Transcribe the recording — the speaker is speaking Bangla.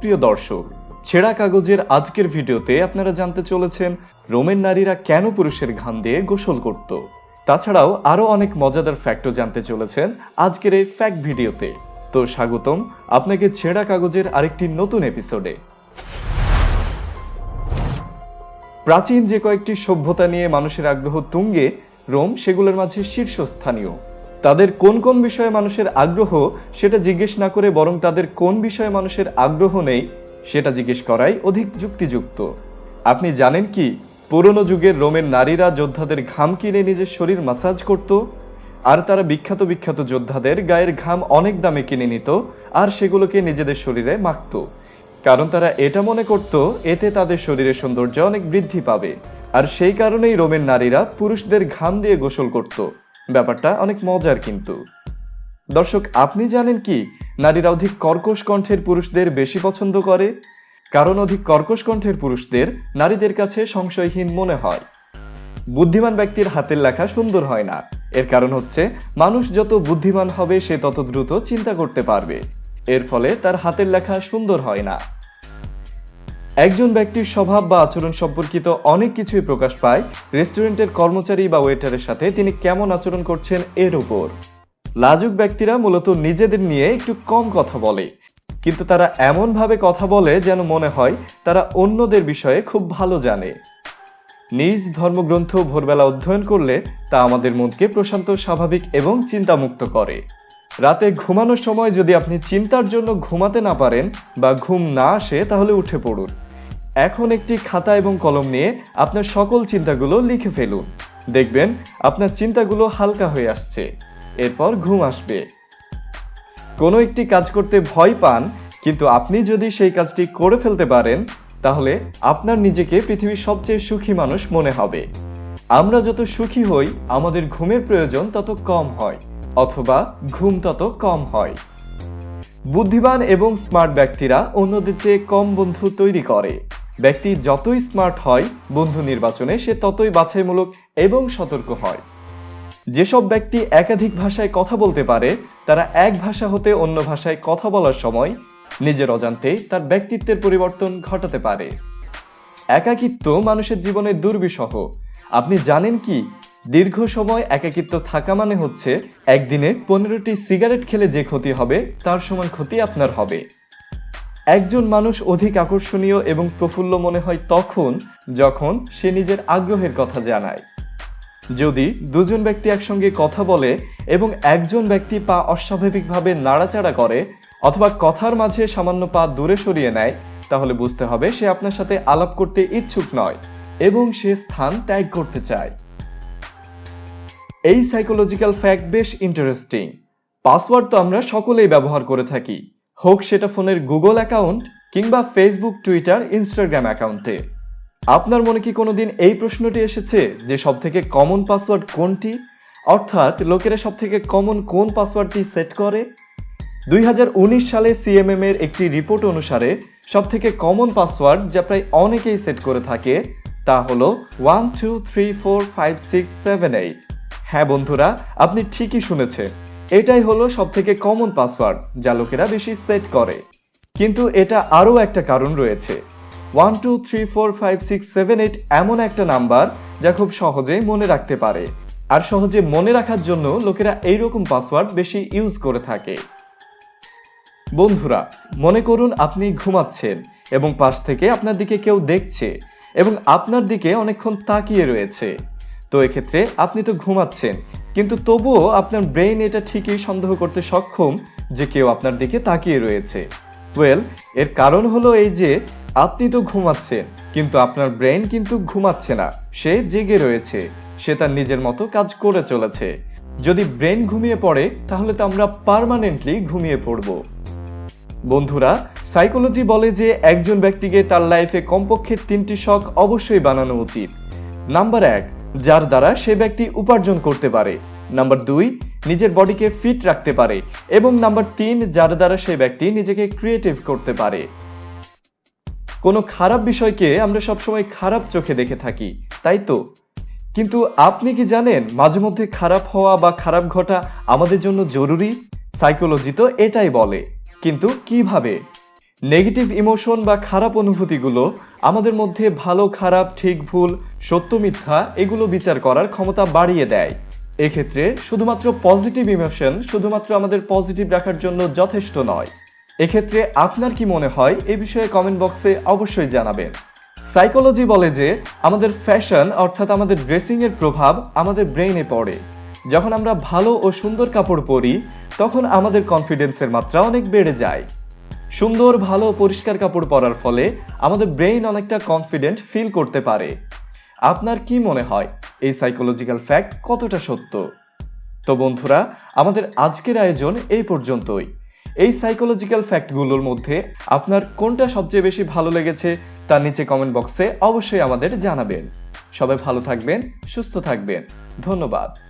প্রিয় দর্শক, ছেঁড়া কাগজের আজকের ভিডিওতে আপনারা জানতে চলেছেন রোমের নারীরা কেন পুরুষের ঘাম দিয়ে গোসল করত। তাছাড়াও আরও অনেক মজাদার ফ্যাক্টও জানতে চলেছেন আজকের এই ফ্যাক্ট ভিডিওতে। তো স্বাগতম আপনাকে ছেঁড়া কাগজের আরেকটি নতুন এপিসোডে প্রাচীন যে কয়েকটি সভ্যতা নিয়ে মানুষের আগ্রহ তুঙ্গে, রোম সেগুলোর মাঝে শীর্ষস্থানীয়। তাদের কোন কোন বিষয়ে মানুষের আগ্রহ সেটা জিজ্ঞেস না করে বরং তাদের কোন বিষয়ে মানুষের আগ্রহ নেই সেটা জিজ্ঞেস করাই অধিক যুক্তিযুক্ত। আপনি জানেন কি, পুরনো যুগের রোমের নারীরা যোদ্ধাদের ঘাম কিনে নিজের শরীর মাসাজ করত, আর তারা বিখ্যাত বিখ্যাত যোদ্ধাদের গায়ের ঘাম অনেক দামে কিনে নিত, আর সেগুলোকে নিজেদের শরীরে মাখত। কারণ তারা এটা মনে করত, এতে তাদের শরীরের সৌন্দর্য অনেক বৃদ্ধি পাবে। আর সেই কারণেই রোমের নারীরা পুরুষদের ঘাম দিয়ে গোসল করত। ব্যাপারটা অনেক মজার কিন্তু। দর্শক, আপনি জানেন কি, নারীরা অধিক কর্কশ কণ্ঠের পুরুষদের বেশি পছন্দ করে? কারণ অধিক কর্কশ কণ্ঠের পুরুষদের নারীদের কাছে সংশয়হীন মনে হয়। বুদ্ধিমান ব্যক্তির হাতের লেখা সুন্দর হয় না। এর কারণ হচ্ছে, মানুষ যত বুদ্ধিমান হবে, সে তত দ্রুত চিন্তা করতে পারবে। এর ফলে তার হাতের লেখা সুন্দর হয় না। একজন ব্যক্তির স্বভাব বা আচরণ সম্পর্কিত অনেক কিছুই প্রকাশ পায়। রেস্টুরেন্টের কর্মচারী বা ওয়েটারের সাথে তিনি কেমন আচরণ করছেন এর উপর। লাজুক ব্যক্তিরা মূলত নিজেদের নিয়ে একটু কম কথা বলে। কিন্তু তারা এমনভাবে কথা বলে যেন মনে হয় তারা অন্যদের বিষয়ে খুব ভালো জানে। নিজ ধর্মগ্রন্থ ভোরবেলা অধ্যয়ন করলে তা আমাদের মনকে প্রশান্ত, স্বাভাবিক এবং চিন্তামুক্ত করে। রাতে ঘুমানোর সময় যদি আপনি চিন্তার জন্য ঘুমাতে না পারেন বা ঘুম না আসে তাহলে উঠে পড়ুন। এখন একটি খাতা এবং কলম নিয়ে আপনার সকল চিন্তাগুলো লিখে ফেলুন। দেখবেন আপনার চিন্তাগুলো হালকা হয়ে আসছে। এরপর ঘুম আসবে। কোনো একটি কাজ করতে ভয় পান, কিন্তু আপনি যদি সেই কাজটি করে ফেলতে পারেন, তাহলে আপনার নিজেকে পৃথিবীর সবচেয়ে সুখী মানুষ মনে হবে। আমরা যত সুখী হই, আমাদের ঘুমের প্রয়োজন তত কম হয়, অথবা ঘুম তত কম হয়। বুদ্ধিমান এবং স্মার্ট ব্যক্তিরা অন্যদের চেয়ে কম বন্ধু তৈরি করে। ব্যক্তি যতই স্মার্ট হয়, বন্ধু নির্বাচনে সে ততই বাছাইমূলক এবং সতর্ক হয়। যেসব ব্যক্তি একাধিক ভাষায় কথা বলতে পারে, তারা এক ভাষা হতে অন্য ভাষায় কথা বলার সময় নিজের অজান্তেই তার ব্যক্তিত্বের পরিবর্তন ঘটাতে পারে। একাকিত্ব মানুষের জীবনে দুর্বিষহ। আপনি জানেন কি, দীর্ঘ সময় একাকিত্ব থাকা মানে হচ্ছে, একদিনে পনেরোটি সিগারেট খেলে যে ক্ষতি হবে, তার সমান ক্ষতি আপনার হবে। একজন মানুষ অধিক আকর্ষণীয় এবং প্রফুল্ল মনে হয় তখন যখন সে নিজের আগ্রহের কথা জানায়। যদি দুজন ব্যক্তি একসঙ্গে কথা বলে এবং একজন ব্যক্তি পা অস্বাভাবিকভাবে নাড়াচাড়া করে অথবা কথার মাঝে সামান্য পা দূরে সরিয়ে নেয়, তাহলে বুঝতে হবে সে আপনার সাথে আলাপ করতে ইচ্ছুক নয় এবং সে স্থান ত্যাগ করতে চায়। এই সাইকোলজিক্যাল ফ্যাক্ট বেশ ইন্টারেস্টিং পাসওয়ার্ড তো আমরা সকলেই ব্যবহার করে থাকি। হোক সেটা ফোনের গুগল অ্যাকাউন্ট কিংবা ফেসবুক, টুইটার, ইনস্টাগ্রাম অ্যাকাউন্টে। আপনার মনে কি কোনোদিন এই প্রশ্নটি এসেছে যে সব থেকে কমন পাসওয়ার্ড কোনটি? অর্থাৎ লোকেরা সব থেকে কমন কোন পাসওয়ার্ডটি সেট করে? দুই হাজার উনিশ সালে সিএমএম এর একটি রিপোর্ট অনুসারে সব থেকে কমন পাসওয়ার্ড যা প্রায় অনেকেই সেট করে থাকে তা হলো one, two, three, four, five, six, seven, eight. হ্যাঁ বন্ধুরা, আপনি ঠিকই শুনেছেন। এটাই হলো সব থেকে কমন পাসওয়ার্ড যা লোকেরা বেশি সেট করে। কিন্তু এটা আরও একটা কারণ রয়েছে। One two three four five six seven eight এমন একটা নাম্বার যা খুব সহজেই মনে রাখতে পারে। আর সহজে মনে রাখার জন্য লোকেরা এইরকম পাসওয়ার্ড বেশি ইউজ করে থাকে। বন্ধুরা, মনে করুন আপনি ঘুমাচ্ছেন এবং পাশ থেকে আপনার দিকে কেউ দেখছে এবং আপনার দিকে অনেকক্ষণ তাকিয়ে রয়েছে। তো এক্ষেত্রে আপনি তো ঘুমাচ্ছেন, কিন্তু তবুও আপনার ব্রেইন এটা ঠিকই সন্দেহ করতে সক্ষম যে কেউ আপনার দিকে তাকিয়ে রয়েছে। ওয়েল, এর কারণ হলো এই যে আপনি তো ঘুমাচ্ছেন, কিন্তু আপনার ব্রেন কিন্তু ঘুমাচ্ছে না, সে জেগে রয়েছে, সে তার নিজের মতো কাজ করে চলেছে। যদি ব্রেন ঘুমিয়ে পড়ে, তাহলে তো আমরা পার্মানেন্টলি ঘুমিয়ে পড়ব। বন্ধুরা, সাইকোলজি বলে যে একজন ব্যক্তিকে তার লাইফে কমপক্ষে তিনটি শখ অবশ্যই বানানো উচিত। নাম্বার এক যার দ্বারা সে ব্যক্তি উপার্জন করতে পারে। নাম্বার দুই, নিজের বডিকে ফিট রাখতে পারে এবং নাম্বার তিন, যার দ্বারা সে ব্যক্তি নিজেকে ক্রিয়েটিভ করতে পারে। কোনো খারাপ বিষয়কে আমরা সবসময় খারাপ চোখে দেখে থাকি, তাই তো? কিন্তু আপনি কি জানেন মাঝে মধ্যে খারাপ হওয়া বা খারাপ ঘটা আমাদের জন্য জরুরি? সাইকোলজি তো এটাই বলে। কিন্তু কীভাবে? নেগেটিভ ইমোশন বা খারাপ অনুভূতিগুলো আমাদের মধ্যে ভালো, খারাপ, ঠিক, ভুল সত্য মিথ্যা এগুলো বিচার করার ক্ষমতা বাড়িয়ে দেয়। এক্ষেত্রে শুধুমাত্র পজিটিভ ইমোশন শুধুমাত্র আমাদের পজিটিভ রাখার জন্য যথেষ্ট নয়। এক্ষেত্রে আপনার কি মনে হয় এ বিষয়ে কমেন্ট বক্সে অবশ্যই জানাবেন। সাইকোলজি বলে যে আমাদের ফ্যাশন অর্থাৎ আমাদের ড্রেসিং এর প্রভাব আমাদের ব্রেইনে পড়ে। যখন আমরা ভালো ও সুন্দর কাপড় পরি, তখন আমাদের কনফিডেন্সের মাত্রা অনেক বেড়ে যায়। সুন্দর, ভালো, পরিষ্কার কাপড় পরার ফলে আমাদের ব্রেইন অনেকটা কনফিডেন্ট ফিল করতে পারে। আপনার কি মনে হয়? এই সাইকোলজিক্যাল ফ্যাক্ট কতটা সত্য? তো বন্ধুরা, আমাদের আজকের আয়োজন এই পর্যন্তই। এই সাইকোলজিক্যাল ফ্যাক্টগুলোর মধ্যে আপনার কোনটা সবচেয়ে বেশি ভালো লেগেছে তার নিচে কমেন্ট বক্সে অবশ্যই আমাদের জানাবেন। সবাই ভালো থাকবেন, সুস্থ থাকবেন। ধন্যবাদ।